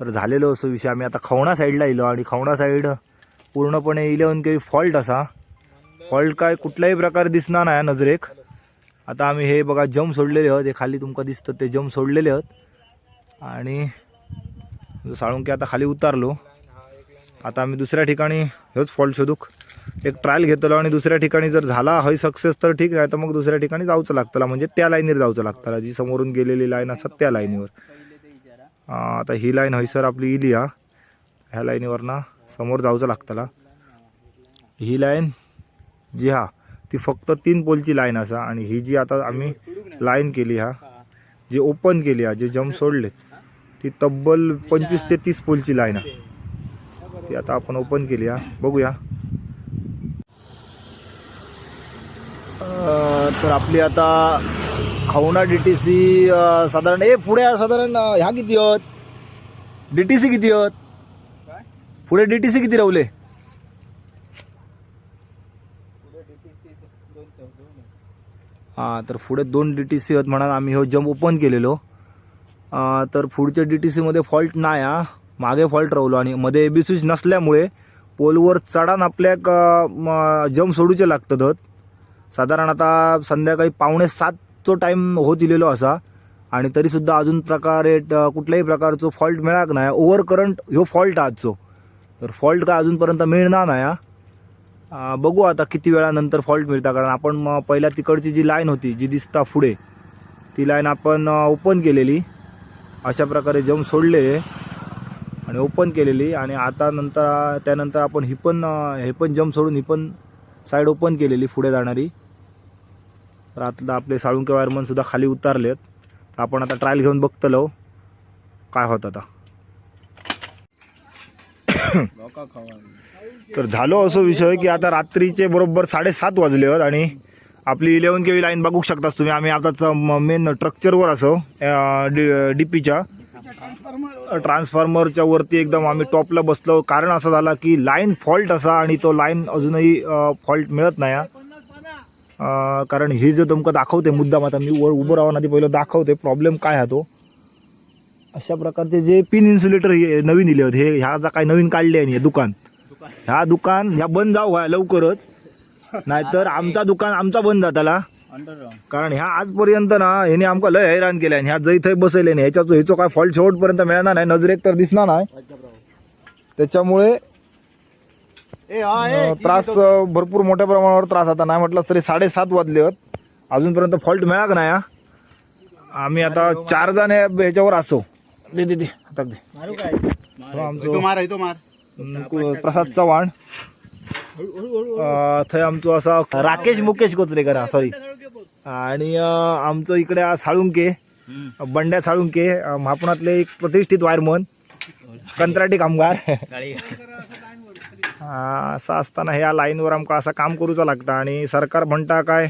तर झालेलो असो विषय. आम्ही आता खवणा साईडला येलो आणि खवणा साईड पूर्णपणे इलेवन के फॉल्ट असा. फॉल्ट काय कुठल्याही प्रकारे दिसणार नाही नजरेक. आता आम्ही हे बघा जम सोडलेले आहोत. हे खाली तुमका दिसतं ते जम सोडलेले आहोत. आणि साळुंके आता खाली उतारलो. आता आम्ही दुसऱ्या ठिकाणी हेच फॉल्ट शोधूक एक ट्रायल घेतलो आणि दुसऱ्या ठिकाणी जर झाला हय सक्सेस तर ठीक आहे तर मग दुसऱ्या ठिकाणी जाऊचं लागतला म्हणजे त्या लाईनीवर जाऊचं लागतला जी समोरून गेलेली लाईन असतात त्या लाईनीवर. आता ही लाईन हयसर आपली इली हा. ह्या लाईनीवरना समोर जाऊचं लागतला. ही लाईन जी हा ती फक्त तीन पोलची लाईन असा आणि ही जी आता आम्ही लाईन केली हा जी ओपन केली हा जे जम्प सोडले ती तब्बल पंचवीस ते तीस पोलची लाईन आहे ती आता आपण ओपन केली हा. बघूया. तर आपली आता खवणा डी टी सी साधारण ए पुढे साधारण ह्या किती आहेत? डी टी सी किती आहेत? पुढे डी टी सी किती रावले? हां तर पुढे दोन डी टी सी आहेत म्हणून आम्ही हो जम्प ओपन केलेलो. तर पुढच्या डी टी सीमध्ये फॉल्ट नाही हा. मागे फॉल्ट रावलो आणि मध्ये एबी स्विच नसल्यामुळे पोलवर चढान आपल्याक जम्प सोडूचे लागतात. साधारण आता संध्याकाळी पावणे सातचो टाईम होत दिलेलो असा. आणि तरीसुद्धा अजून प्रकारे कुठल्याही प्रकारचो फॉल्ट मिळाक नाही ओव्हर करंट ह्यो फॉल्ट आजचो. तर फॉल्ट काय अजूनपर्यंत मिळणार नाही हा. बघू आता किती वेळानंतर फॉल्ट मिळता कारण आपण पहिल्या तिकडची जी लाईन होती जी दिसता पुढे ती लाईन आपण ओपन केलेली. अशा प्रकारे जम सोडलेले आणि ओपन केलेली. आणि आता नंतर त्यानंतर आपण ही पण हे पण जम सोडून ही पण साईड ओपन केलेली पुढे जाणारी. तर आता आपले साळुंके वायरमन सुद्धा खाली उतारलेत. तर आपण आता ट्रायल घेऊन बघतलो. काय होत आता? तर झालो असो विषय की आता रात्रीचे बरोबर साडेसात वाजले आहेत आणि आपली इलेवन के लाईन बघू शकताच तुम्ही. आम्ही आताच मेन स्ट्रक्चरवर असो डी डी पीच्या ट्रान्सफॉर्मरच्या वरती एकदम आम्ही टॉपला बसलो. कारण असं झालं की लाईन फॉल्ट असा आणि तो लाईन अजूनही फॉल्ट मिळत नाही. हा. कारण हे जे तुमका दाखवते मुद्दाम आता मी वर उभं राहून आधी पहिलं दाखवते प्रॉब्लेम काय हा तो? अशा प्रकारचे जे पिन इन्सुलेटर हे नवीन दिले होते हे ह्या जा काय नवीन काढले नाही दुकान. ह्या दुकान ह्या बंद जाऊ व्हाय लवकरच. नाहीतर आमचा दुकान आमचा बंद जाताला कारण ह्या आजपर्यंत ना ह्याने आमका लय हैराण केलं आणि ह्या जै थंय बसले नाही ह्याच्याचो ह्याचो काय फॉल्ट शेवटपर्यंत मिळणार नाही नजरेक तर दिसणार नाही. त्याच्यामुळे त्रास भरपूर मोठ्या प्रमाणावर त्रास आता. नाही म्हटलं तरी साडेसात वाजले आहेत अजूनपर्यंत फॉल्ट मिळाक नाही हा. आम्ही आता चार जण या- ह्याच्यावर असो. दे दे दे. हातात दे. हो, आमचो मार तो मार. अं, कु- प्रसाद चव्हाण. अं, थंय आमचो असा राकेश मुकेश कोचरेकर सॉरी आणि अं, आमचो इकडे हा साळुंके बंड्या साळुंके अं, महापुरातले एक प्रतिष्ठित वायरमन कंत्राटी कामगार. असं असताना ह्या लाईनवर आमका असं काम करूचं लागतं आणि सरकार म्हणता काय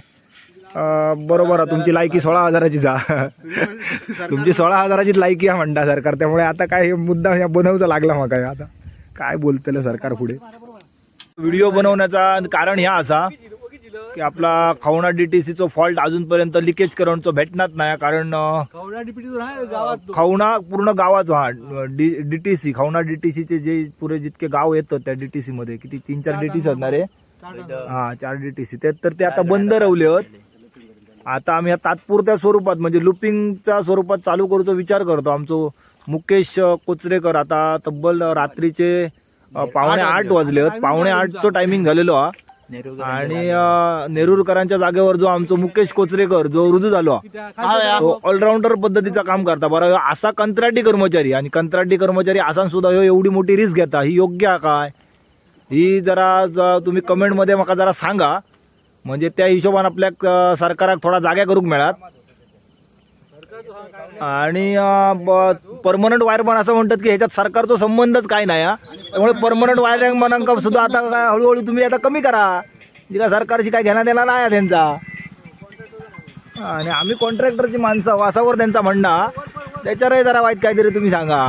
बरोबर आहे तुमची लायकी सोळा हजाराची जा. तुमची सोळा हजाराचीच लायकी आहे म्हणता सरकार त्यामुळे आता काय हे मुद्दा ह्या बनवचा लागला मग काय आता काय बोलतलं सरकार पुढे. व्हिडिओ बनवण्याचा कारण ह्या असा की आपला खवणा डी टी सीचो फॉल्ट अजूनपर्यंत लिकेज करणचं भेटणार नाही कारण खवणा पूर्ण गावाचं हा डी डी टी सी खवणा डी टी सीचे जे पुरे जितके गाव येतं त्या डी टी सी मध्ये किती तीन चार डी टी सी असणार आहे. हा चार डी टी सी ते तर ते आता बंद रवले आहेत आता आम्ही या तात्पुरत्या स्वरूपात म्हणजे लुपिंगच्या स्वरूपात चालू करूचा विचार करतो. आमचो मुकेश कोचरेकर आता तब्बल रात्रीचे अ, पावणे आठ वाजले. आहेत पावणे आठचं टायमिंग झालेलो हा. आणि अ, नेरुरकरांच्या जागेवर जो आमचो मुकेश कोचरेकर जो रुजू झालो हा, तो ऑलराऊंडर पद्धतीचं काम करता. बरं ह्यो असा कंत्राटी कर्मचारी आणि कंत्राटी कर्मचारी असा सुद्धा ह्यो एवढी मोठी रिस्क घेता. ही योग्य आहे काय? ही जरा ज- तुम्ही कमेंटमध्ये म्हाका जरा सांगा. म्हणजे त्या हिशोबान आपल्या सरकाराक थोडा जाग्या करूक मिळात. आणि परमनंट वायरमन असं म्हणतात की ह्याच्यात सरकारचा संबंधच काय नाही हा. त्यामुळे परमनंट वायरमॅनांका सुद्धा आता काय हळूहळू तुम्ही आता कमी करा. जी का सरकारची काय घेण्यात देणार नाही त्यांचा. आणि आम्ही कॉन्ट्रॅक्टरची माणसं वासावर त्यांचा म्हणणं त्याच्यावरही जरा वाईट काहीतरी तुम्ही सांगा.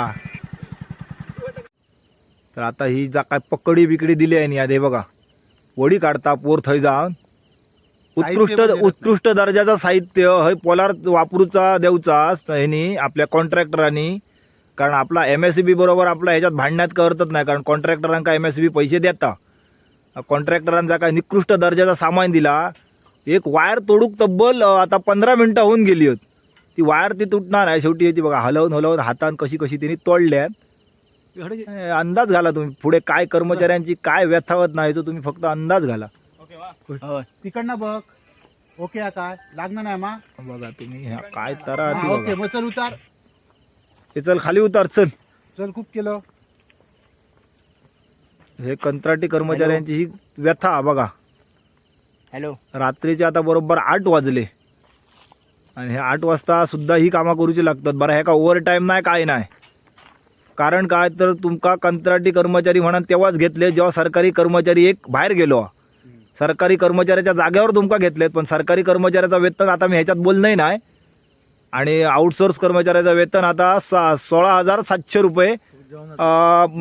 तर आता ही जा काय पकडी बिकडी दिली आहे नि आता हे बघा. वडी काढता पोर थंय जाऊन. उत्कृष्ट पण उत्कृष्ट दर्जाचा साहित्य हय पोलार वापरूचा देवचा ह्यानी आपल्या कॉन्ट्रॅक्टरांनी कारण आपला एम एस सी बी बरोबर आपला ह्याच्यात भांडण्यात करतच नाही कारण कॉन्ट्रॅक्टरांका एम एस सी बी पैसे देता. कॉन्ट्रॅक्टरांचा काय निकृष्ट दर्जाचा सामान दिला. एक वायर तोडूक तब्बल आता पंधरा मिनटं होऊन गेली होत. ती वायर ती तुटणार आहे. शेवटी ती बघा हलवून हलवून हातान कशी कशी त्यांनी तोडल्यात. अंदाज घाला तुम्ही. पुढे काय कर्मचाऱ्यांची काय व्यथावत नाही तो तुम्ही फक्त अंदाज घाला. तिकडनं बघ. ओके काय लागणार नाही मा. बघा तुम्ही काय तरा हा, ओके मग चल उतार. हे चल खाली उतार चल. चल खूप केलं. हे कंत्राटी कर्मचाऱ्यांची ही व्यथा बघा. हॅलो. रात्रीचे आता बरोबर आठ वाजले. आणि हे आठ वाजता सुद्धा ही कामं करूची लागतात. बरं हे का ओव्हर टाईम नाही काय नाही. कारण काय तर तुमका कंत्राटी कर्मचारी म्हणा तेव्हाच घेतले जेव्हा सरकारी कर्मचारी एक बाहेर गेलो. सरकारी कर्मचाऱ्याच्या जागेवर तुमका घेतलेत पण सरकारी कर्मचाऱ्याचं वेतन आता मी ह्याच्यात बोलणंही नाही. आणि आउटसोर्स कर्मचाऱ्याचं वेतन आता सा सोळा हजार सातशे रुपये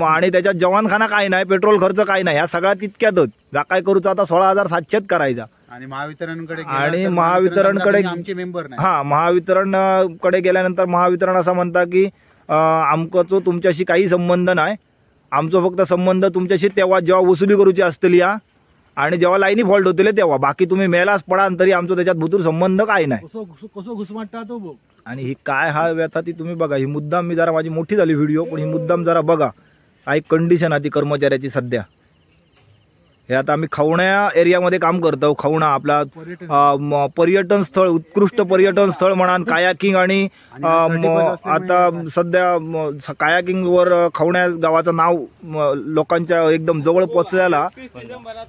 आणि त्याच्यात जवानखाना काय नाही पेट्रोल खर्च काय नाही ह्या सगळ्या तितक्यातच. जा काय करूचा आता सोळा हजार सातशेच करायचा. आणि महावितरणकडे आणि महावितरणकडे- महावितरण आमचे मेंबर हां महावितरणकडे गेल्यानंतर महावितरण असं म्हणता की आमकाचो तुमच्याशी काही संबंध नाही. आमचो फक्त संबंध तुमच्याशी तेव्हा जेव्हा वसुली करूची असतली या आणि जेव्हा लाईनी फॉल्ट होतले तेव्हा. बाकी तुम्ही मेलाच पडा तरी आमचं त्याच्यात भुतूर संबंध काय नाही. कसं कसं घुसमाटता तो बघ आणि ही काय हा व्यथा ती तुम्ही बघा. ही मुद्दाम मी जरा माझी मोठी झाली व्हिडिओ पण ही मुद्दाम जरा बघा. काय कंडिशन आहे ती कर्मचाऱ्याची सध्या? हे आता आम्ही खवण्या एरियामध्ये काम करतो. खवणा आपला पर्यटन. अ, म, पर्यटन स्थळ उत्कृष्ट पर्यटन स्थळ म्हणा कायाकिंग आणि अ, म, आता सध्या कायाकिंग वर खवण्या गावाचं नाव म, लोकांच्या एकदम जवळ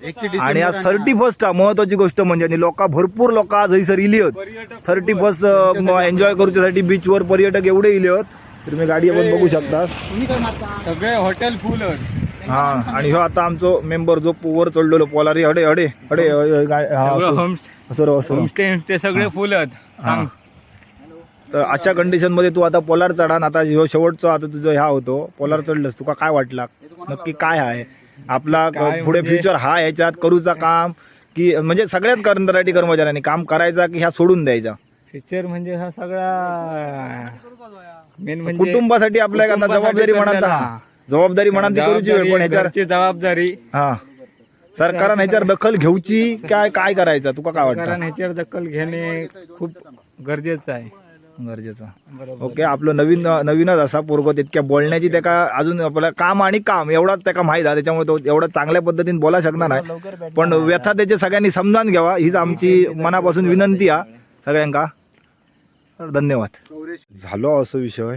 एकतीस आणि आज थर्टी फर्स्ट महत्वाची गोष्ट म्हणजे आणि लोक भरपूर लोक आज हयसर इली आहेत थर्टी फर्स्ट एन्जॉय करूच्यासाठी बीचवर पर्यटक एवढे इले आहेत तर तुम्ही गाडी आपण बघू शकता सगळे हॉटेल फुल हा आणि ह्यो आता आमचो मेंबर जो वर चढलेलो पोलारी हडे हडे हडे अ, अ, गा- हा, असो. होम असो असो. होमस्टे ते सगळे फुल हा. तर अशा कंडिशनमध्ये तू आता पोलार चढा आता ह्यो शेवटचा आता तुझं ह्या होतो. पोलार चढलंस तुका काय वाटला? नक्की काय आहे? आपला काय पुढे म्हणजे- फ्युचर हा ह्याच्यात करूचा काम की म्हणजे सगळ्याच कंत्राटी कर्मचाऱ्यांनी काम करायचा की ह्या सोडून द्यायचा? पिक्चर म्हणजे हा सगळा मेन म्हणजे कुटुंबासाठी आपल्या जबाबदारी म्हणा. जबाबदारी म्हणा ती करूची वेळ पण ह्याच्यावर घरची जबाबदारी. हा. सरकारनं ह्याच्यावर दखल घेऊची काय काय करायचं? तुका काय वाटतं? कारण ह्याच्यावर दखल घेणे खूप गरजेचं आहे. गरजेचं. ओके आपलं नवीन नवीनच असा पोरगो तितक्या बोलण्याची त्याका अजून आपल्याला काम आणि काम एवढाच त्याका माहीत आहे. त्याच्यामुळे तो एवढं चांगल्या पद्धतीने बोला शकणार नाही. पण व्यथा त्याचे सगळ्यांनी समजावून घ्यावा. हीच आमची मनापासून विनंती आहे. सगळ्यांका तर धन्यवाद. झालो असं विषय.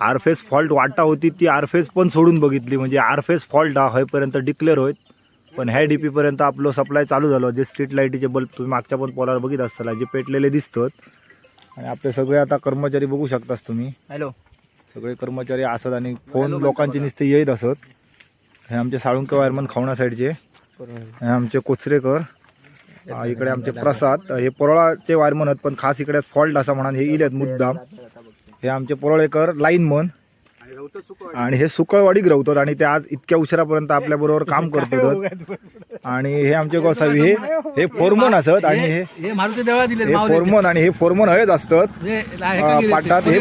आरफेस फॉल्ट वाटा होती ती आरफेस पण सोडून बघितली. म्हणजे आरफेस फॉल्ट हा हयपर्यंत डिक्लेअर होत पण ह्या डी पर्यंत आपलं सप्लाय चालू झालं. जे स्ट्रीट लाईटीचे बल्ब तुम्ही मागच्या पण पोलार बघित असताना जे पेटलेले दिसतात. आणि आपले सगळे आता कर्मचारी बघू शकतास तुम्ही. हॅलो सगळे कर्मचारी असत आणि फोन लोकांची नुसते येत असत. हे आमचे साळुंके वायरमन खवणा साईडचे. हे आमचे कोचरेकर. इकडे आमचे प्रसाद. हे परोळाचे वायरमन आहेत पण खास इकडे फॉल्ट असा म्हणून हे इलेत मुद्दाम. हे आमचे परोळेकर लाईनमन आणि हे सुकळवाडी ग्रवतात आणि ते आज इतक्या उशिरापर्यंत आपल्या बरोबर काम करतात आणि हे आमचे गोसावी हे हे फोरमन असत आणि हे हे मारुती देवळा दिले हे फोरमन आणि हे फोरमन हयच असतात. पाटात हे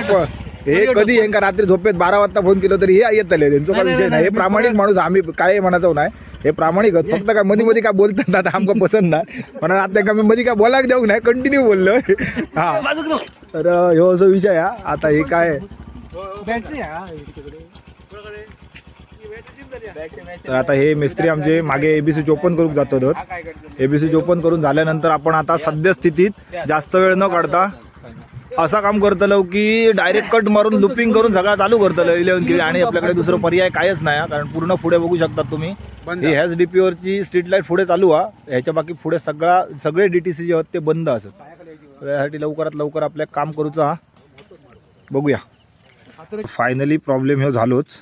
हे कधी यांका रात्री झोपेत बारा वाजता फोन केलं तरी हे येतले. त्यांचा विषय नाही हे प्रामाणिक माणूस आम्ही काय म्हणायचो नाही. हे प्रामाणिक आहेत. फक्त काय मध्ये मध्ये काय बोलतात आता आमका पसंत नाही. पण आता त्यांना मी मध्ये काय बोलायला देऊ नाही कंटिन्यू बोललो. हा. तर ह्यो असं विषय हा. आता हे काय? तर आता हे मिस्त्री आमचे मागे एबीसी ओपन करून जातात. एबीसी ओपन करून झाल्यानंतर आपण आता सद्यस्थितीत जास्त वेळ न काढता असा काम करतलो की डायरेक्ट कट मारून लुपिंग करून सगळा चालू करतलो इलेव्हन केली आणि आपल्याकडे दुसरं पर्याय कायच नाही. कारण पूर्ण पुढे बघू शकतात तुम्ही. ही ह्याच डीपीवरची स्ट्रीट लाइट पुढे चालू हा ह्याच्या बाकी पुढे सगळा सगळे डीटीसी जे आहेत ते बंद असत यासाठी लवकरात लवकर आपल्या काम करूचा हा. बघूया फायनली प्रॉब्लेम हे झालोच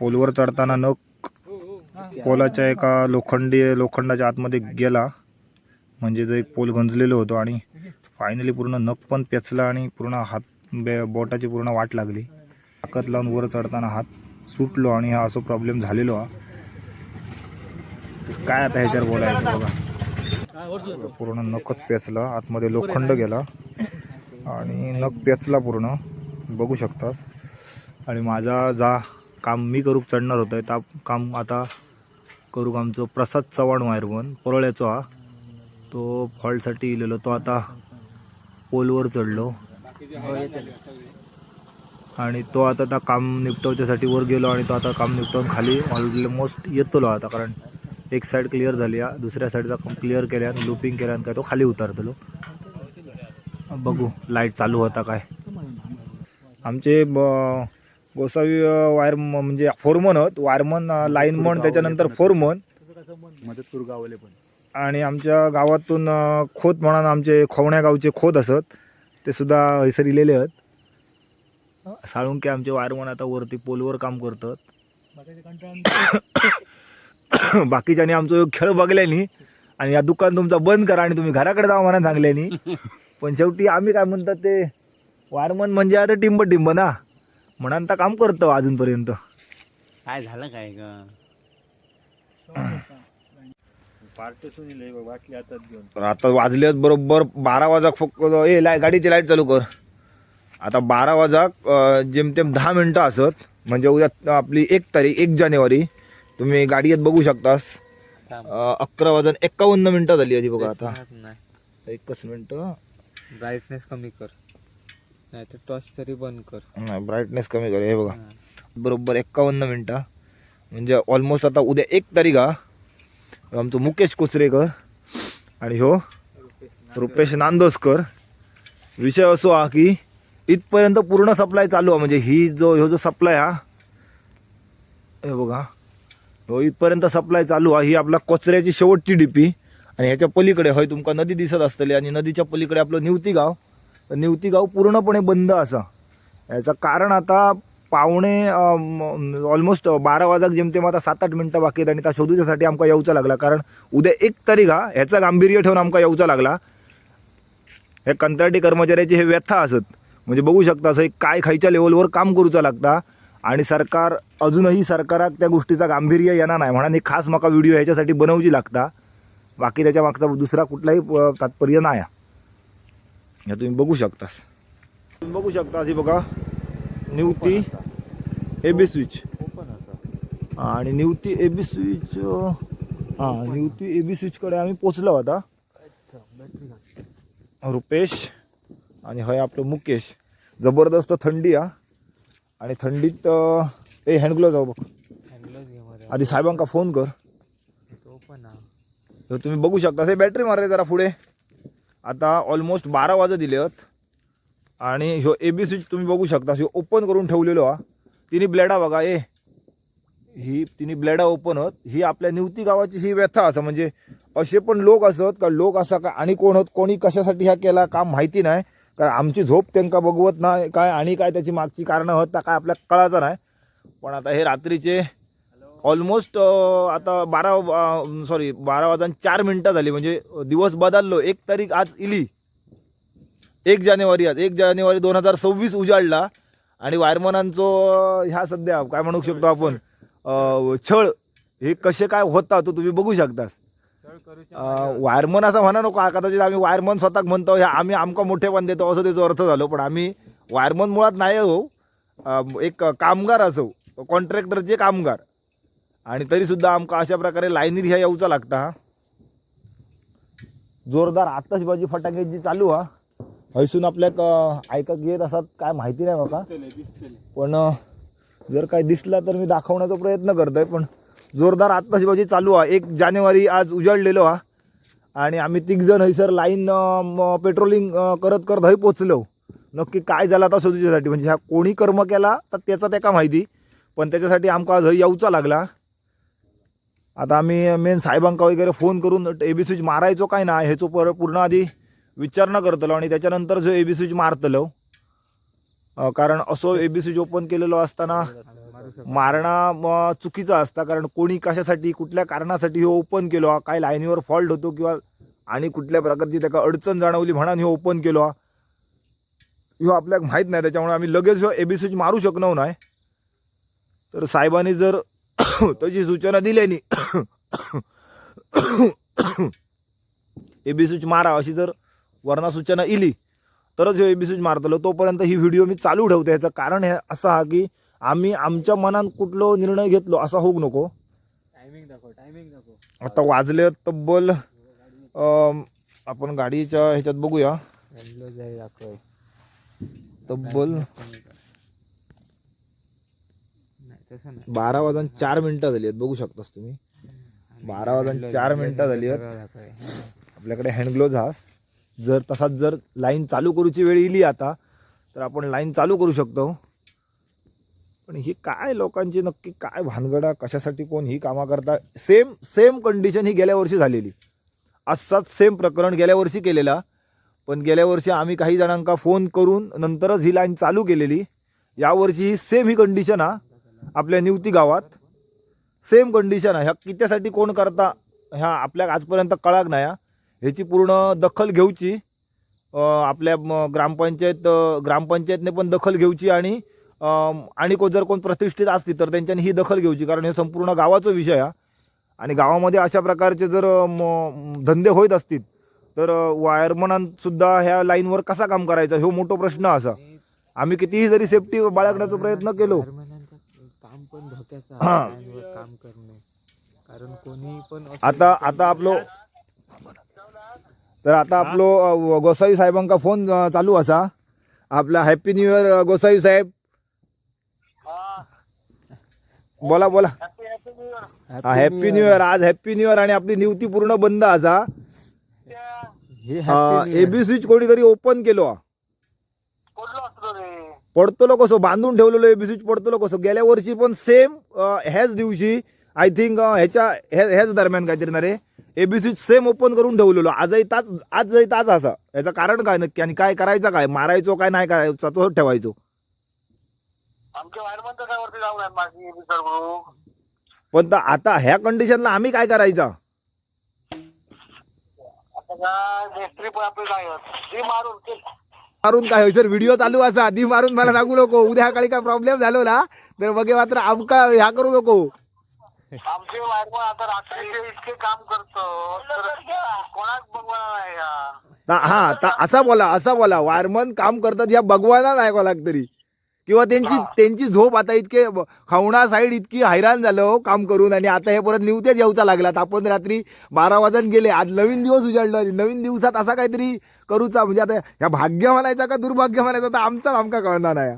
पोलवर चढताना नख पोलाच्या एका लोखंडी लोखंडाच्या आतमध्ये गेला म्हणजे जो एक पोल गंजलेलो होतो आणि फायनली पूर्ण नख पण पेचला आणि पूर्ण हात बे बोटाची पूर्ण वाट लागली. ताकद लावून वर चढताना हात सुटलो आणि हा असं प्रॉब्लेम झालेलो हा. तर काय आता ह्याच्यावर बोलायचं बघा. पूर्ण नखच पेचला आतमध्ये लोखंड गेला. आणि नख पेचला पूर्ण बघू शकतास. आणि माझा जा काम मी करूक चढणार होतं त्या काम आता करूक आमचो प्रसाद चव्हाण वायरमन परळ्याचो हा. तो फॉल्टसाठी इलेलो तो आता पोलवर चढलो. आणि तो आता त्या काम निपटवच्यासाठी वर गेलो आणि तो आता काम निपटवून खाली ऑलमोस्ट येतलो आता कारण एक साईड क्लिअर झाली आहे दुसऱ्या साईडचा काम क्लिअर केल्यान लुपिंग केल्यान काय तो खाली उतरतलो. बघू लाइट चालू होता काय. आमचे ब- गोसावी वायर म्हणजे फोरमन होत वायरमन लाईनमन त्याच्यानंतर फोरमन मदतपूर गावले पण. आणि आमच्या गावातून खोत म्हणून आमचे खवण्या गावचे खोत असत ते सुद्धा हैसर इलेले आहेत. साळुंके आमचे वायरमन आता वरती पोलवर काम करतात. बाकीच्यानी आमचो खेळ बघल्यानी आणि या दुकान तुमचा बंद करा आणि तुम्ही घराकडे जावा म्हणा सांगल्यानी. पण शेवटी आम्ही काय म्हणतात ते वायरमन म्हणजे आता टिंब टिंब ना. म्हणून तर काम करतो अजूनपर्यंत. काय झालं काय आता घेऊन. तर आता वाजले बरोबर बारा वाजा फक्त ए लाय गाडीची लाइट चालू कर. आता बारा वाजा अं, जेमतेम दहा मिनटं असत म्हणजे उद्या आपली एक तारीख एक जानेवारी तुम्ही गाडीत बघू शकतास. अं, अकरा वाजून एक्कावन्न मिनटं झाली आधी बघा आता. नाही. एकच मिनटं. ब्राईटनेस कमी कर. नाही तर टॉर्च तरी बंद कर. नाही ब्राईटनेस कमी कर हे बघा. बरोबर एक्कावन्न मिनटं. म्हणजे ऑलमोस्ट आता उद्या एक तारीख हा. आमचं मुकेश कोचरेकर आणि हो रुपेश नांदोसकर. विषय असो हा की इथपर्यंत पूर्ण सप्लाय चालू आहे. म्हणजे ही जो ह्यो जो सप्लाय हा हे बघा. हो इथपर्यंत सप्लाय चालू आहे. ही आपला कोचऱ्याची शेवटची डीपी आणि ह्याच्या पलीकडे हय तुमका नदी दिसत असतली. आणि नदीच्या पलीकडे आपलं निवती गाव. तर निवती गाव पूर्णपणे बंद असा. याचं कारण आता पावणे ऑलमोस्ट बारा वाजाक जेमतेम आता सात आठ मिनटं बाकी आणि त्या शोधूच्यासाठी आमकां येऊचा लागला. कारण उद्या एक तारीख हा ह्याचा गांभीर्य ठेवून आमकां येऊचा लागला. हे कंत्राटी कर्मचाऱ्याची हे व्यथा असत. म्हणजे बघू शकता असं एक काय खायच्या लेवलवर काम करूचा लागता आणि सरकार अजूनही सरकाराक त्या गोष्टीचा गांभीर्य येणार नाही. म्हणून एक खास म्हाका व्हिडिओ ह्याच्यासाठी बनवची लागता. बाकी त्याच्या मागचा दुसरा कुठलाही तात्पर्य नाही तुम्ही बघू शकतास. तुम्ही बघू शकता अशी बघा. Nivati A B switch. आणि निवती ए बी स्विच हां निवती ए बी स्विचकडे आम्ही पोचलो आता. रुपेश आणि हय आपलं मुकेश. जबरदस्त थंडी हा. आणि थंडीत ए हँडग्लोव्ह जाऊ बघ. आधी साहेबांका फोन कर. तुम्ही बघू शकता बॅटरी मारले जरा पुढे. आता ऑलमोस्ट बारा वाजत दिले आहेत आणि ह्यो ए बी स्विच तुम्ही बघू शकता ह्यो ओपन करून ठेवलेलो हा. तिन्ही ब्लेडा बघा ए. ही तिन्ही ब्लेडा ओपन होत. ही आपल्या निवती गावाची ही व्यथा असं म्हणजे असे पण लोक असत का लोक असा का आणि कोण होत कोणी कशासाठी ह्या केला काम माहिती नाही. कारण आमची झोप त्यांना बघवत नाही काय आणि काय त्याची मागची कारणं होत काय आपल्या कळायचं नाही. पण आता हे रात्रीचे ऑलमोस्ट आता बारा सॉरी बारा वाजून चार मिनटं झाली. म्हणजे दिवस बदललो. एक तारीख आज इली. एक जानेवारी आज. एक जानेवारी दोन हजार सव्वीस उजाडला. आणि वायरमनांचो ह्या सध्या काय म्हणू शकतो आपण छळ हे कसे काय होता तो तुम्ही बघू शकता. वायरमन असं म्हणा नको कदाचित आम्ही वायरमन स्वतः म्हणतो ह्या आम्ही आमका मोठेपण देतो असं त्याचा अर्थ झालो. पण आम्ही वायरमन मुळात नाही हो. एक कामगार असो कॉन्ट्रॅक्टरचे कामगार. आणि तरी सुद्धा आमका अशा प्रकारे लाईनीर ह्या येऊचा लागता जोरदार आतषबाजी फटाके जी चालू हा. हैसून आपल्याक ऐकत घेत असतात काय माहिती नाही बघा पण जर काय दिसला तर मी दाखवण्याचा प्रयत्न करतोय पण जोरदार आतषबाजी चालू हा एक जानेवारी आज उजाडलेलो हा. आणि आम्ही तिघजण हैसर लाईन पेट्रोलिंग करत करत हय पोचलो. नक्की काय झालं आता शोधूच्यासाठी म्हणजे ह्या कोणी कर्म केला तर त्याचा त्या का माहिती. पण त्याच्यासाठी आमका आज हय येऊचा लागला. आता आम्ही मेन साहेबांका वगैरे फोन करून ए बी स्विच मारायचो काय ना? ह्याचो पर पूर्ण आधी विचारणा करतलो आणि त्याच्यानंतर जो ए बी स्विच मारतलो कारण असो ए बी स्विच ओपन केलेलो असताना मारणा म, चुकीचं असतं कारण कोणी कशासाठी कुठल्या कारणासाठी हे ओपन केलो काय लाईनीवर फॉल्ट होतो किंवा आणि कुठल्या प्रकारची त्याका अडचण जाणवली म्हणून हे ओपन केलो. हा ह्यो आपल्याक माहीत नाही त्याच्यामुळे आम्ही लगेच ए बी स्विच मारू शकणार नाही. तर साहेबांनी जर त्याची सूचना दिल्यानी ए बी स्विच मारा अशी जर वर्णा सूचना इली तरच ह्यो एबी स्विच मारतलो. तोपर्यंत ही व्हिडिओ मी चालू ठेवतो. याचं कारण हे असं हा की आम्ही आमच्या मनात कुठलो निर्णय घेतलो असा होऊ नको. टायमिंग दाखव टायमिंग दाखव. आता वाजले तब्बल आपण गाडीच्या ह्याच्यात बघूया. दाखव तब्बल. बारा वाजून चार मिनिटं झाली आहेत बघू शकतास तुम्ही. बारा वाजून चार मिनिटं झाली आहेत. आपल्याकडे हँड ग्लोव्ज हा. जर तसाच जर लाईन चालू करूची वेळ इली आता तर आपण लाईन चालू करू शकतो. पण ही काय लोकांची नक्की काय भानगडा कशासाठी कोण ही कामा करता? सेम सेम कंडिशन ही गेल्या वर्षी झालेली. असाच सेम प्रकरण गेल्या वर्षी केलेला. पण गेल्या वर्षी आम्ही काही जणांका फोन करून नंतरच ही लाईन चालू केलेली. यावर्षी ही सेम ही कंडिशन हा आपल्या निवती गावात. सेम कंडिशन आहे ह्या कित्यासाठी कोण करता ह्या आपल्या आजपर्यंत कळाक नाही हा. ह्याची पूर्ण दखल घेऊची आपल्या ग्रामपंचायत ग्रामपंचायतने पण दखल घेऊची आणि आणि को जर कोण प्रतिष्ठित असतील तर त्यांच्यानी ही दखल घेऊची कारण हे संपूर्ण गावाचा विषय हा आणि गावामध्ये अशा प्रकारचे जर धंदे होत असतील तर वायरमनांसुद्धा ह्या लाईनवर कसा काम करायचा ह्यो मोठा प्रश्न असा आम्ही कितीही जरी सेफ्टी बाळगण्याचा प्रयत्न केलो काम पण धोक्याचं हा. आहे, काम करणे कारण कोणी पण आता. आता आपलो तर आता आपलो गोसावी साहेबांका फोन चालू असा. आपला हॅपी न्यू इयर गोसावी साहेब. बोला बोला. Happy new. इयर आज हॅपी न्यू इयर आणि आपली निवती पूर्ण बंद असा. हे Happy New Year. A B switch कोणीतरी ओपन केलो. पडतलो कसो? बांधून ठेवलेलो एबी स्विच पडतलो कसो? गेल्या वर्षी पण सेम ह्याच दिवशी आय थिंक ह्याच्या ह्या- ह्याच दरम्यान काहीतरी ना रे. A B switch same open करून ठेवलेलो. आजही ताच आजही ताच असा. याचं कारण काय नक्की? आणि काय करायचं काय? मारायचो काय नाही करायचं? तो ठेवायचो. तर पण त- आता ह्या कंडिशनला आम्ही काय करायचा? मारून काय सर व्हिडिओ चालू असा. आधी मारून मला सांगू नको. उद्या सकाळी काय प्रॉब्लेम झालो ना तर बघे मात्र आमका ह्या करू नको. आमचे वायरमन आता रात्रीचे इतके काम करतो तर कोणाच बघणार नाही ता- हा ता- असा बोला असा बोला. वायरमन काम करतात या भगवाना नाही कोणाक तरी. किंवा त्यांची त्यांची झोप आता इतके ब- खवणा साईड इतकी हैराण झालं हो काम करून आणि आता हे परत निवतेच येऊचा लागला आपण रात्री बारा वाजत गेले. आज नवीन दिवस उजाडला आणि नवीन दिवसात असा काहीतरी करूचा. म्हणजे आता ह्या भाग्य म्हणायचा का दुर्भाग्य म्हणायचा तर आमचा आमका कळणार नाही.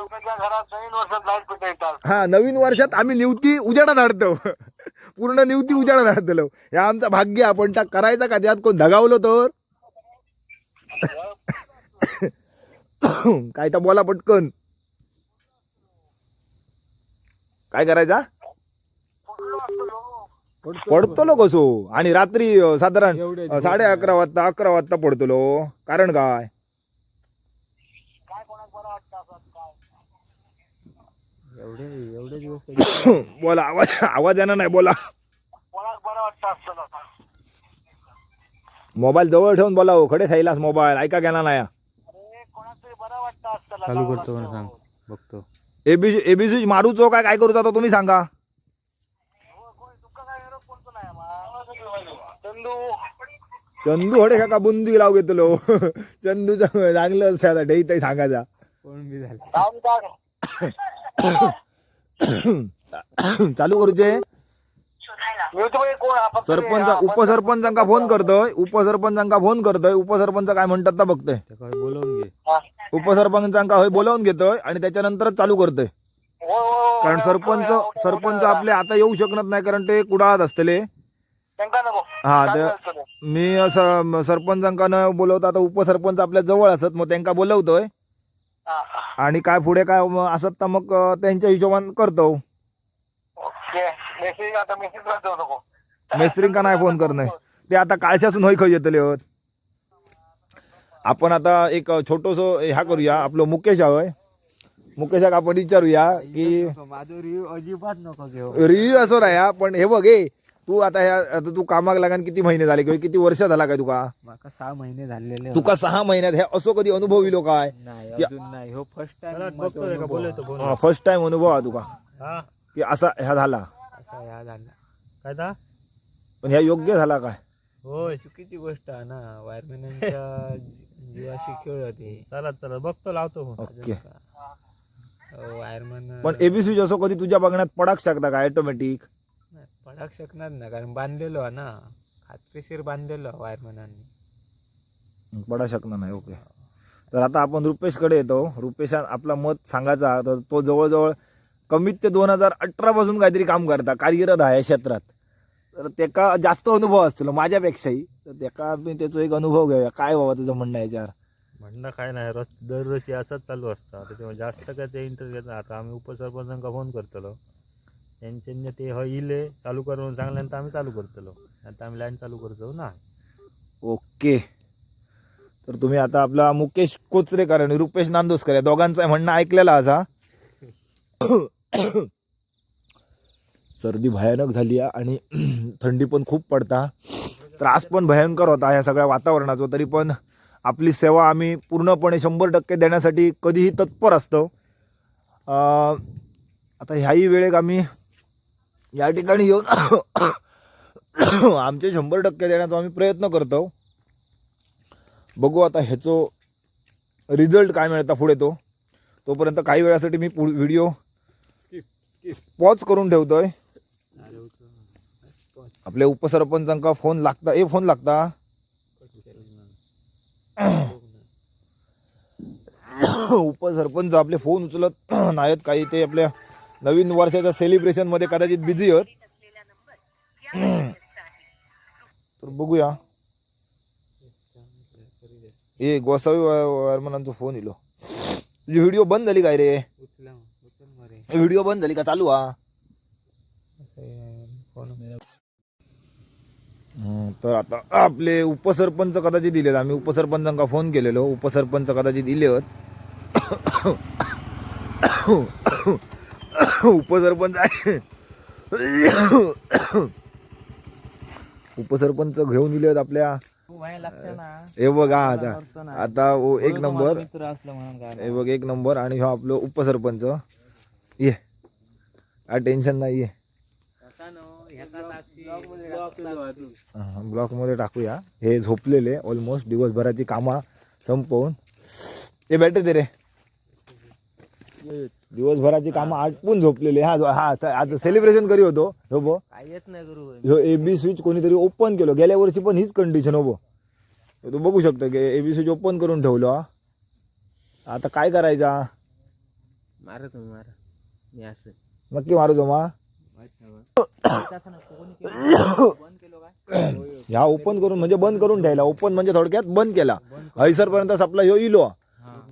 लोकांच्या घरात नवीन वर्षात लाइट पेट येतात. हा नवीन वर्षात आम्ही निवती उजाडात हाडतो पूर्ण निवती उजाडात हाडतलो हे आमचं भाग्य आपण त्या करायचा का? त्यात कोण धगावलो तर? काय तर बोला पटकन. काय करायचा? पडतलो कसो? आणि रात्री साधारण साडे अकरा वाजता अकरा वाजता पडतलो. कारण काय काय कोणाक बरं वाटतं असं काय एवढे एवढे दिवस कधी- बोला आवाज आवाज येणार नाही बोला. मोबाईल जवळ ठेवून बोला हो खडे ठेवलास मोबाईल ऐका गेला नाही? चालू करतो म्हणून. सांग बघतो. एबी एबीसी मारूचो काय काय करूचा आता तुम्ही सांगा. हो. चंदू. चंदू हडे का बुंदी लाव घेतलो. चंदूचं चांगलं असतं आता ढेई ते सांगायचा. कोण बी झाले. चालू करूचे कोण आपण सरपंच उपसरपंचांका फोन करतोय. उपसरपंचांका फोन करतोय. उपसरपंच काय म्हणतात ना बघतोय. त्या काय बोलवून घे. उपसरपंचांका होय बोलावून घेतोय आणि त्याच्यानंतरच चालू करतोय. कारण सरपंच सरपंच आपले आता येऊ शकत नाही कारण ते कुडाळात असतले. हा तर ते? मी असं सरपंचांका न बोलवता. आता उपसरपंच आपल्या जवळ असत मग त्यांका बोलवतोय. आणि काय पुढे काय असत तर मग त्यांच्या हिशोबाने करतो. नको. मेस्त्रींका नाही फोन करणं ते आता काळशासून होय खय येतले होत. आपण आता एक छोटस ह्या करूया आपलं मुकेश होय. मुकेशाक आपण विचारूया की माझं रिव्ह्यू अजिबात नको घेऊ. रिव्ह्यू असो राया पण हे बघ हे तू आता ह्या आता तू कामाक लागान किती महिने झाले किंवा किती वर्ष झाला काय तुका? माका सहा महिने झालेले तुका सहा महिन्यात हे असो कधी अनुभव इलो काय? नाही की- अजून नाही. हो फर्स्ट टाइम फर्स्ट टाइम अनुभव हा तुका. की असा ह्या झाला. असा या झाला. काय ता? पण ह्या योग्य झाला काय? होय. चुकीची गोष्ट आहे ना. वायरमॅनच्या जीवाशी खेळ होते. चला चला. बघतो लावतो ओके. वायरमन पण एबीसी असो कधी तुझ्या बघण्यात पडाक शकता का? ऑटोमॅटिक पडाक शकणार ना कारण बांधलेलो हा ना. खात्रीशीर बांधलेलो वायरमनांनी पडा शकणार नाही ओके. तर आता आपण रुपेशकडे येतो. रुपेश आपला मत सांगायचा तर तो जवळजवळ कमीत ते दोन हजार अठरा पासून काहीतरी काम करता कार्यरत आहे या क्षेत्रात. तर त्याका जास्त अनुभव असतो माझ्यापेक्षाही. तर त्याका मी त्याचा एक अनुभव घेऊया. काय बाबा तुझं म्हणणं आहे याच्यावर? म्हणणं काय नाही रोज दरवर्षी असंच चालू असतं. त्याच्यामुळे जास्त काय ते इंटरेस्ट घेत आता आम्ही उपसरपंचांका फोन करतलो. त्यांच्यानी ते ह चालू करून चांगल्यानंतर सांगल्यानंतर आम्ही चालू करतलो. आता आम्ही लाईन चालू करतो ना. ओके. तर तुम्ही आता आपला मुकेश कोचरेकर आणि रुपेश नांदोसकर या दोघांचं म्हणणं ऐकलेलं असा सर्दी भयानक झाली आहे आणि थंडी पण खूप पडता. त्रास पण भयंकर होता ह्या सगळ्या वातावरणाचा तरी पण आपली सेवा आम्ही पूर्णपणे शंभर टक्के देण्यासाठी कधीही तत्पर असतो. आता ह्याही वेळेत आम्ही या ठिकाणी येऊन आमचे शंभर टक्के देण्याचा आम्ही प्रयत्न करतो. बघू आता ह्याचो रिझल्ट काय मिळता पुढे तो. तोपर्यंत काही वेळासाठी मी व्हिडिओ पॉज करून ठेवतोय. आपल्या उपसरपंचांका फोन लागता ए फोन लागता. उपसरपंच आपले फोन उचलत नाहीत काही ते आपल्या नवीन वर्षाच्या सेलिब्रेशनमध्ये कदाचित बिझी आहेत. तर बघूया. ए गोसावी वर्मनांचा फोन येलो तुझी व्हिडिओ बंद झाली काय रे? व्हिडिओ बंद झाली का? चालू हा तर आता आपले उपसरपंच कदाचित दिलेत आम्ही उपसरपंचांका फोन केलेलो. उपसरपंच कदाचित दिले होत उपसरपंच आहे. उपसरपंच घेऊन दिले आहेत आपल्या. हे बघ हा आता. आता ओ एक नंबर. मित्र असलं म्हणून काय हे बघ एक नंबर. आणि ह्यो आपलं उपसरपंच. ये. काय टेन्शन नाही आहे ब्लॉकमध्ये टाकूया. हे झोपलेले ऑलमोस्ट. दिवसभराची कामा संपवून. ते भेटते ते रे. दिवसभराची कामं आटपून झोपलेले. हा हा आता सेलिब्रेशन करी होतो हो बो. येत नाही करू ह्यो. ए बी स्विच कोणीतरी ओपन केलो. गेल्या वर्षी पण हीच कंडिशन हो बो. तू बघू शकतो की ए बी स्विच ओपन करून ठेवलो. हा. आता काय करायचा? मारा तुम्ही मारा. मी असं. नक्की मारू तो मा. ह्या ओपन करून म्हणजे बंद करून ठेवला. ओपन म्हणजे थोडक्यात बंद केला. हयसरपर्यंत सप्लाय ह्यो इलो.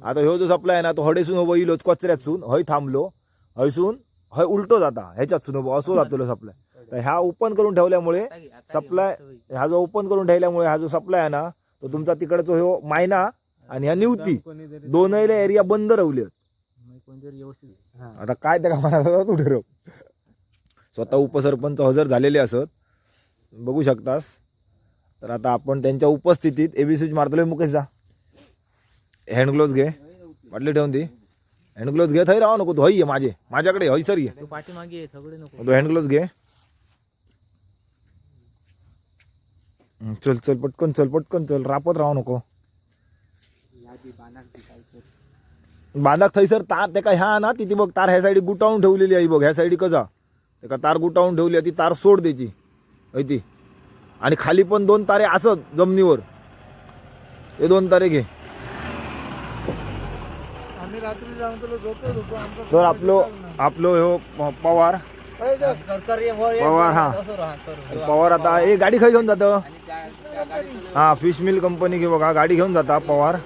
आता ह्यो जो सप्लाय आहे ना तो हडेसून उभं इलो कचऱ्यातसून हय थांबलो हयसून हय उलटो जाता ह्याच्यातसून उभं असो जातो सप्लाय तर ह्या ओपन करून ठेवल्यामुळे सप्लाय ह्या जो ओपन करून ठेवल्यामुळे हा जो सप्लाय आहे ना तो तुमचा तिकडचा ह्यो मायना आणि ह्या निवती दोनही एरिया बंद रावले व्यवस्थित आता काय त्या कामाला तू ठरव. स्वतः उपसरपंच हजर झालेले असत. बघू शकतास. तर आता आपण त्यांच्या उपस्थितीत एबीसी मारतोय. मुकेश जा. हँड ग्लोव्ज घे. वाटले ठेवून ती हँड ग्लोव्ज घे. थंय राहा नको. तू हई ये माझे. माझ्याकडे हय सर ये. तू पाठीमागे सगळे नको. तो हँड ग्लोव्ज घे. हं, चल चल पटकन चल पटकन चल. रापत राहू नको. बांधाक थंयसर तार ते काय ह्या ना तिथे बघ तार ह्या साईडी गुटावून ठेवलेली आहे बघ ह्या साईडी कजा. ते का तार गुटावून ठेवली आहे ती तार सोड हय ती. आणि खाली पण दोन तारे असत जमिनीवर. ते दोन तारे घे आम्ही रात्री जाऊन तुला झोपत होतो आमचा तर आपलो आपलो ह्यो प- पवार. पवार हा. पवार आता ए गाडी खाई घेऊन जातं. हा फिश मिल कंपनी घे बघा गाडी घेऊन जाता पवार.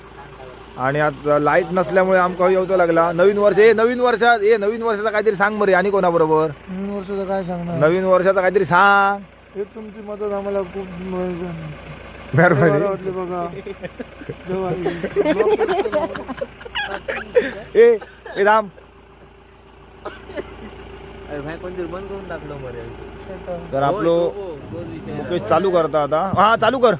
आणि आता लाइट नसल्यामुळे आमका येऊचं लागला. नवीन वर्ष ए नवीन वर्षात ए नवीन वर्षाचा काहीतरी सांग बरे आणि कोणाबरोबर? नवीन वर्षाचं काय सांगणार? नवीन वर्षाचा काहीतरी सांग. हे तुमची मदत आम्हाला खूप बरं वाटली बघा. ए ए राम. अरे भाई कोणतरी बंद करून टाकलं मरे तर आपलो मुकेश चालू करता आता. हा चालू कर.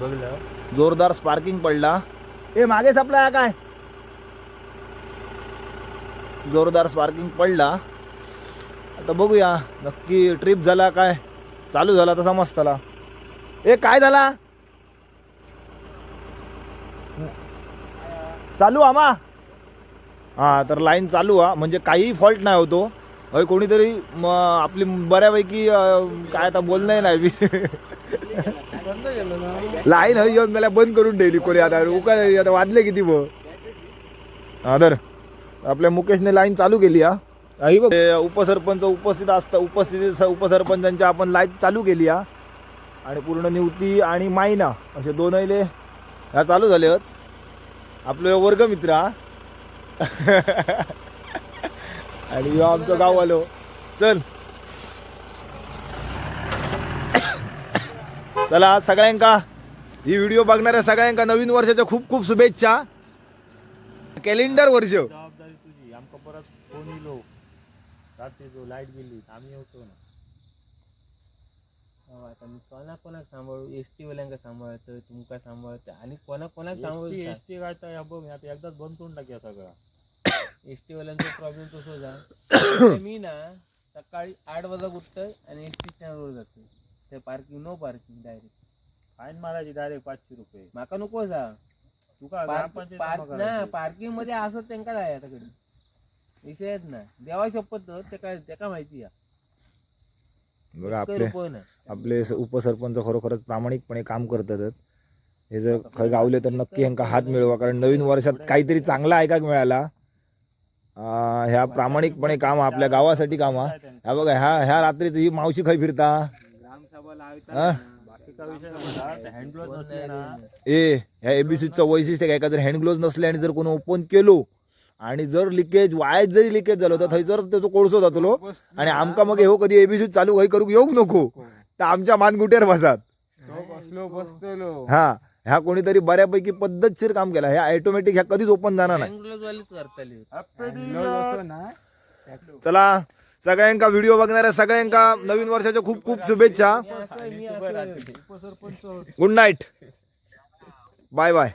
बघलं. जोरदार स्पार्किंग पडला. ए मागे सप्लाय काय? जोरदार स्पार्किंग पडला. आता बघूया. नक्की ट्रिप झाला काय? चालू झाला तसा मस्त ए काय झाला? चालू आमा हा तर लाईन चालू हा. म्हणजे काहीही फॉल्ट नाही होतो. होय कोणीतरी म, आपली बऱ्यापैकी अं, काय आता बोलणं नाही लाईन हवी येऊन मला बंद करून ठेवली कोणी. आता उका आता वाजले किती ब. हा तर आपल्या मुकेशने लाईन चालू केली हा. ही बघ. ते उपसरपंच उपस्थित असतं उपस्थिती उपसरपंचांच्या आपण लाईन चालू केली हा. आणि पूर्ण निवती आणि मायना असे दोनहिले ह्या चालू झाले आहेत आपले वर्गमित्र हा. आणि ह्यो आमचं गाव आलो चल. चला सगळ्यांका ही व्हिडिओ बघणाऱ्या सगळ्यांका नवीन वर्षाच्या खूप खूप शुभेच्छा. कॅलेंडर वर्ष. जबाबदारी तुझी. आमका परत फोन येलो रात्री जो लाइट गेली आम्ही येतो ना. हो, आता मी कोणा कोणाक सांभाळू? एस टी वाल्यांका सांभाळतं तुमका सांभाळतं आणि कोणा कोणाक सांभाळू एसटी एसटी गाडता या बघ आता एकदाच बंद करून टाकूया सगळं. एस टी वाल्यांचा प्रॉब्लेम तसो जा मी ना सकाळी आठ वाजता उठतोय आणि एस टी स्टँडवर जातोय. ते parking no parking direct fine मारायची डायरेक्ट पाचशे रुपये. माका नको जा. तुका ग्रामपंचायत ना करायची. पार्किंगमध्ये असत त्यांका जाय आता कधी. विषयच ना देवा शपथ ते काय त्याका माहिती आहे? बघा आपले आपले उपसरपंच खरोखरच प्रामाणिकपणे काम करतात हे जर खरं गावले तर नक्की ह्यांका हात मिळवा. कारण नवीन वर्षात काहीतरी चांगला ऐकाक मिळाला. ह्या प्रामाणिकपणे काम आपल्या गावासाठी काम. हा ह्या बघा ह्या ह्या रात्रीच ही मावशी खय फिरता. ए ह्या एबीसीचं वैशिष्ट्य काय का? जर हँड ग्लोव्ह नसले आणि जर कोणी ओपन केलो आणि जर लिकेज वायच जरी लिकेज झालं तर थंयसर त्याचो कोळसो जातलो. आणि आमका मग हो कधी एबीसी चालू काही करूक येऊक नको. तर आमच्या मानगुटेर बसात. हा ह्या कोणीतरी बऱ्यापैकी पद्धतशीर काम केला. ह्या ऑटोमॅटिक ह्या कधीच ओपन जाणार नाही. चला सगळ्यांका व्हिडिओ बघणाऱ्या सगळ्यांका नवीन वर्षाच्या खूप खूप शुभेच्छा. Good night bye bye